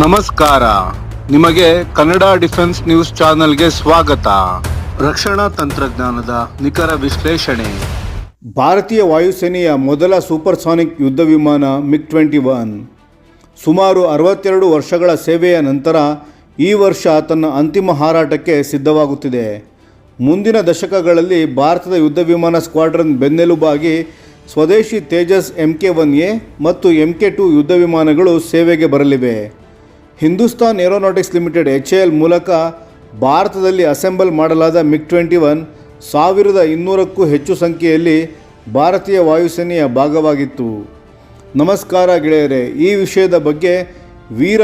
ನಮಸ್ಕಾರ. ನಿಮಗೆ Kannada defence news ಚಾನೆಲ್ಗೆ ಸ್ವಾಗತ. ರಕ್ಷಣಾ ತಂತ್ರಜ್ಞಾನದ ನಿಖರ ವಿಶ್ಲೇಷಣೆ. ಭಾರತೀಯ ವಾಯುಸೇನೆಯ ಮೊದಲ ಸೂಪರ್ಸಾನಿಕ್ ಯುದ್ಧ ವಿಮಾನ ಮಿಗ್ ಟ್ವೆಂಟಿ ಒನ್ ಸುಮಾರು ಅರವತ್ತೆರಡು ವರ್ಷಗಳ ಸೇವೆಯ ನಂತರ ಈ ವರ್ಷ ತನ್ನ ಅಂತಿಮ ಹಾರಾಟಕ್ಕೆ ಸಿದ್ಧವಾಗುತ್ತಿದೆ. ಮುಂದಿನ ದಶಕಗಳಲ್ಲಿ ಭಾರತದ ಯುದ್ಧ ವಿಮಾನ ಸ್ಕ್ವಾಡ್ರನ್ ಬೆನ್ನೆಲುಬಾಗಿ ಸ್ವದೇಶಿ Tejas M K one A ಮತ್ತು ಎಂ ಕೆ ಟು ಯುದ್ಧ ವಿಮಾನಗಳು ಸೇವೆಗೆ ಬರಲಿವೆ. Hindustan aeronautics limited H L ಮೂಲಕ ಭಾರತದಲ್ಲಿ ಅಸೆಂಬಲ್ ಮಾಡಲಾದ ಮಿಗ್ ಟ್ವೆಂಟಿ ಒನ್ ಸಾವಿರದ ಇನ್ನೂರಕ್ಕೂ ಹೆಚ್ಚು ಸಂಖ್ಯೆಯಲ್ಲಿ ಭಾರತೀಯ ವಾಯುಸೇನೆಯ ಭಾಗವಾಗಿತ್ತು. ನಮಸ್ಕಾರ ಗೆಳೆಯರೆ, ಈ ವಿಷಯದ ಬಗ್ಗೆ ವೀರ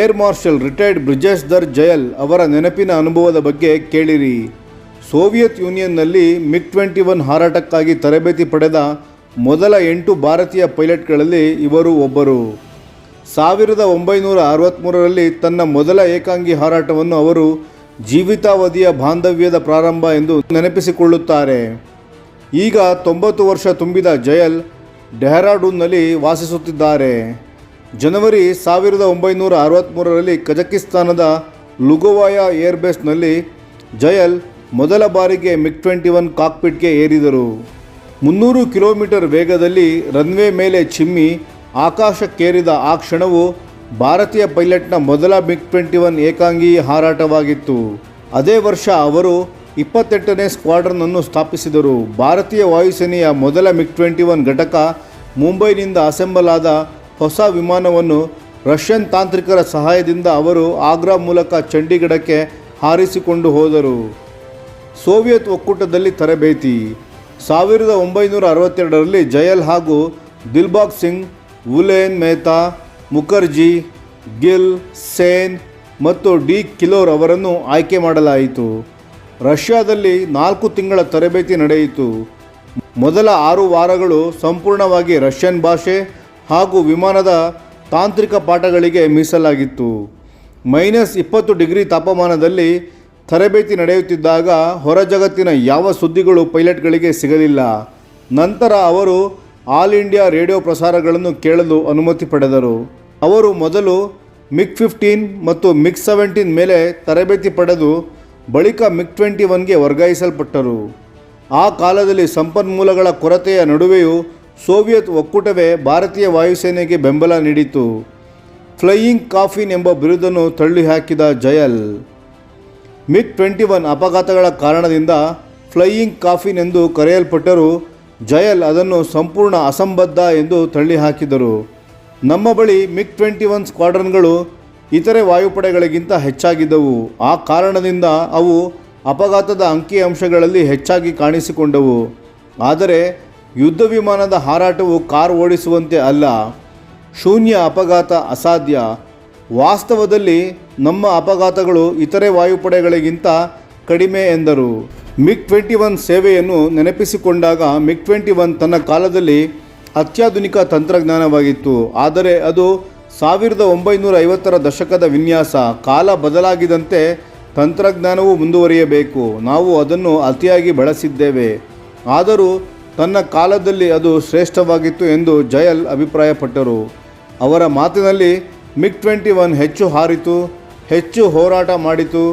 air marshal retired Brijesh Dhar Jayal ಅವರ ನೆನಪಿನ ಅನುಭವದ ಬಗ್ಗೆ ಕೇಳಿರಿ. ಸೋವಿಯತ್ ಯೂನಿಯನ್ನಲ್ಲಿ ಮಿಗ್ ಟ್ವೆಂಟಿ ಒನ್ ಹಾರಾಟಕ್ಕಾಗಿ ತರಬೇತಿ ಪಡೆದ ಮೊದಲ ಎಂಟು ಭಾರತೀಯ ಪೈಲಟ್ಗಳಲ್ಲಿ ಇವರು ಒಬ್ಬರು. ಸಾವಿರದ ಒಂಬೈನೂರ ಅರವತ್ತ್ಮೂರರಲ್ಲಿ ತನ್ನ ಮೊದಲ ಏಕಾಂಗಿ ಹಾರಾಟವನ್ನು ಅವರು ಜೀವಿತಾವಧಿಯ ಬಾಂಧವ್ಯದ ಪ್ರಾರಂಭ ಎಂದು ನೆನಪಿಸಿಕೊಳ್ಳುತ್ತಾರೆ. ಈಗ ತೊಂಬತ್ತು ವರ್ಷ ತುಂಬಿದ ಜಯಲ್ ಡೆಹ್ರಾಡೂನ್ನಲ್ಲಿ ವಾಸಿಸುತ್ತಿದ್ದಾರೆ. ಜನವರಿ ಸಾವಿರದ ಒಂಬೈನೂರ ಅರವತ್ತ್ಮೂರರಲ್ಲಿ ಕಜಕಿಸ್ತಾನದ ಲುಗೋವಾಯ ಏರ್ಬೇಸ್ನಲ್ಲಿ ಜಯಲ್ ಮೊದಲ ಬಾರಿಗೆ ಮಿಗ್ ಟ್ವೆಂಟಿ ಒನ್ ಕಾಕ್ಪಿಟ್ಗೆ ಏರಿದರು. ಮುನ್ನೂರು ಕಿಲೋಮೀಟರ್ ವೇಗದಲ್ಲಿ ರನ್ವೇ ಮೇಲೆ ಚಿಮ್ಮಿ ಆಕಾಶಕ್ಕೇರಿದ ಆ ಕ್ಷಣವು ಭಾರತೀಯ ಪೈಲಟ್ನ ಮೊದಲ ಮಿಗ್ ಟ್ವೆಂಟಿ ಒನ್ ಏಕಾಂಗಿ ಹಾರಾಟವಾಗಿತ್ತು. ಅದೇ ವರ್ಷ ಅವರು ಇಪ್ಪತ್ತೆಂಟನೇ ಸ್ಕ್ವಾಡ್ರನ್ ಅನ್ನು ಸ್ಥಾಪಿಸಿದರು. ಭಾರತೀಯ ವಾಯುಸೇನೆಯ ಮೊದಲ ಮಿಗ್ ಟ್ವೆಂಟಿ ಒನ್ ಘಟಕ ಮುಂಬೈನಿಂದ ಅಸೆಂಬಲ್ ಆದ ಹೊಸ ವಿಮಾನವನ್ನು ರಷ್ಯನ್ ತಾಂತ್ರಿಕರ ಸಹಾಯದಿಂದ ಅವರು ಆಗ್ರಾ ಮೂಲಕ ಚಂಡೀಗಢಕ್ಕೆ ಹಾರಿಸಿಕೊಂಡು ಹೋದರು. ಸೋವಿಯತ್ ಒಕ್ಕೂಟದಲ್ಲಿ ತರಬೇತಿ. ಸಾವಿರದ ಒಂಬೈನೂರ ಅರವತ್ತೆರಡರಲ್ಲಿ ಜಯಲ್ ಹಾಗೂ ದಿಲ್ಬಾಗ್ ಸಿಂಗ್ ವುಲೇನ್ ಮೆಹ್ತಾ, ಮುಖರ್ಜಿ, ಗಿಲ್, ಸೇನ್ ಮತ್ತು ಡಿ ಕಿಲೋರ್ ಅವರನ್ನು ಆಯ್ಕೆ ಮಾಡಲಾಯಿತು. ರಷ್ಯಾದಲ್ಲಿ ನಾಲ್ಕು ತಿಂಗಳ ತರಬೇತಿ ನಡೆಯಿತು. ಮೊದಲ ಆರು ವಾರಗಳು ಸಂಪೂರ್ಣವಾಗಿ ರಷ್ಯನ್ ಭಾಷೆ ಹಾಗೂ ವಿಮಾನದ ತಾಂತ್ರಿಕ ಪಾಠಗಳಿಗೆ ಮೀಸಲಾಗಿತ್ತು. ಮೈನಸ್ ಇಪ್ಪತ್ತು ಡಿಗ್ರಿ ತಾಪಮಾನದಲ್ಲಿ ತರಬೇತಿ ನಡೆಯುತ್ತಿದ್ದಾಗ ಹೊರ ಜಗತ್ತಿನ ಯಾವ ಸುದ್ದಿಗಳು ಪೈಲಟ್ಗಳಿಗೆ ಸಿಗಲಿಲ್ಲ. ನಂತರ ಅವರು ಆಲ್ ಇಂಡಿಯಾ ರೇಡಿಯೋ ಪ್ರಸಾರಗಳನ್ನು ಕೇಳಲು ಅನುಮತಿ ಪಡೆದರು. ಅವರು ಮೊದಲು ಮಿಗ್ ಫಿಫ್ಟೀನ್ ಮತ್ತು ಮಿಗ್ ಸೆವೆಂಟೀನ್ ಮೇಲೆ ತರಬೇತಿ ಪಡೆದು ಬಳಿಕ ಮಿಗ್ ಟ್ವೆಂಟಿ ಒನ್ಗೆ ವರ್ಗಾಯಿಸಲ್ಪಟ್ಟರು. ಆ ಕಾಲದಲ್ಲಿ ಸಂಪನ್ಮೂಲಗಳ ಕೊರತೆಯ ನಡುವೆಯೂ ಸೋವಿಯತ್ ಒಕ್ಕೂಟವೇ ಭಾರತೀಯ ವಾಯುಸೇನೆಗೆ ಬೆಂಬಲ ನೀಡಿತು ಫ್ಲೈಯಿಂಗ್ ಕಾಫಿನ್ ಎಂಬ ಬಿರುದನ್ನು ತಳ್ಳಿಹಾಕಿದ ಜಯಲ್. ಮಿಗ್ ಟ್ವೆಂಟಿ ಒನ್ ಅಪಘಾತಗಳ ಕಾರಣದಿಂದ ಫ್ಲೈಯಿಂಗ್ ಕಾಫಿನ್ ಎಂದು ಕರೆಯಲ್ಪಟ್ಟರೂ ಜಯಲ್ ಅದನ್ನು ಸಂಪೂರ್ಣ ಅಸಂಬದ್ಧ ಎಂದು ತಳ್ಳಿಹಾಕಿದರು. ನಮ್ಮ ಬಳಿ ಮಿಗ್ ಟ್ವೆಂಟಿ ಒನ್ ಸ್ಕ್ವಾಡ್ರನ್ಗಳು ಇತರೆ ವಾಯುಪಡೆಗಳಿಗಿಂತ ಹೆಚ್ಚಾಗಿದ್ದವು. ಆ ಕಾರಣದಿಂದ ಅವು ಅಪಘಾತದ ಅಂಕಿಅಂಶಗಳಲ್ಲಿ ಹೆಚ್ಚಾಗಿ ಕಾಣಿಸಿಕೊಂಡವು. ಆದರೆ ಯುದ್ಧ ವಿಮಾನದ ಹಾರಾಟವು ಕಾರ್ ಓಡಿಸುವಂತೆ ಅಲ್ಲ. ಶೂನ್ಯ ಅಪಘಾತ ಅಸಾಧ್ಯ. ವಾಸ್ತವದಲ್ಲಿ ನಮ್ಮ ಅಪಘಾತಗಳು ಇತರೆ ವಾಯುಪಡೆಗಳಿಗಿಂತ ಕಡಿಮೆ ಎಂದರು. ಮಿಗ್ ಟ್ವೆಂಟಿ ಒನ್ ಸೇವೆಯನ್ನು ನೆನಪಿಸಿಕೊಂಡಾಗ ಮಿಗ್ ಟ್ವೆಂಟಿ ಒನ್ ತನ್ನ ಕಾಲದಲ್ಲಿ ಅತ್ಯಾಧುನಿಕ ತಂತ್ರಜ್ಞಾನವಾಗಿತ್ತು. ಆದರೆ ಅದು ಸಾವಿರದ ಒಂಬೈನೂರ ಐವತ್ತರ ದಶಕದ ವಿನ್ಯಾಸ. ಕಾಲ ಬದಲಾಗಿದಂತೆ ತಂತ್ರಜ್ಞಾನವು ಮುಂದುವರಿಯಬೇಕು. ನಾವು ಅದನ್ನು ಅತಿಯಾಗಿ ಬಳಸಿದ್ದೇವೆ. ಆದರೂ ತನ್ನ ಕಾಲದಲ್ಲಿ ಅದು ಶ್ರೇಷ್ಠವಾಗಿತ್ತು ಎಂದು ಜಯಲ್ ಅಭಿಪ್ರಾಯಪಟ್ಟರು. ಅವರ ಮಾತಿನಲ್ಲಿ ಮಿಗ್ ಟ್ವೆಂಟಿ ಒನ್ ಹೆಚ್ಚು ಹಾರಿತು, ಹೆಚ್ಚು ಹೋರಾಟ ಮಾಡಿತು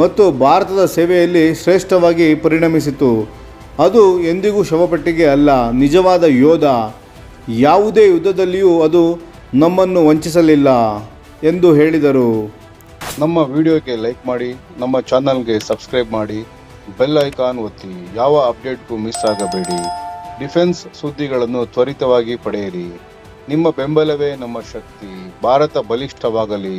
ಮತ್ತು ಭಾರತದ ಸೇವೆಯಲ್ಲಿ ಶ್ರೇಷ್ಠವಾಗಿ ಪರಿಣಮಿಸಿತು. ಅದು ಎಂದಿಗೂ ಶವಪಟ್ಟಿಗೆ ಅಲ್ಲ, ನಿಜವಾದ ಯೋಧ. ಯಾವುದೇ ಯುದ್ಧದಲ್ಲಿಯೂ ಅದು ನಮ್ಮನ್ನು ವಂಚಿಸಲಿಲ್ಲ ಎಂದು ಹೇಳಿದರು. ನಮ್ಮ ವಿಡಿಯೋಗೆ ಲೈಕ್ ಮಾಡಿ, ನಮ್ಮ ಚಾನಲ್ಗೆ ಸಬ್ಸ್ಕ್ರೈಬ್ ಮಾಡಿ, ಬೆಲ್ ಐಕಾನ್ ಒತ್ತಿ, ಯಾವ ಅಪ್ಡೇಟ್ಗೂ ಮಿಸ್ ಆಗಬೇಡಿ. ಡಿಫೆನ್ಸ್ ಸುದ್ದಿಗಳನ್ನು ತ್ವರಿತವಾಗಿ ಪಡೆಯಿರಿ. ನಿಮ್ಮ ಬೆಂಬಲವೇ ನಮ್ಮ ಶಕ್ತಿ. ಭಾರತ ಬಲಿಷ್ಠವಾಗಲಿ.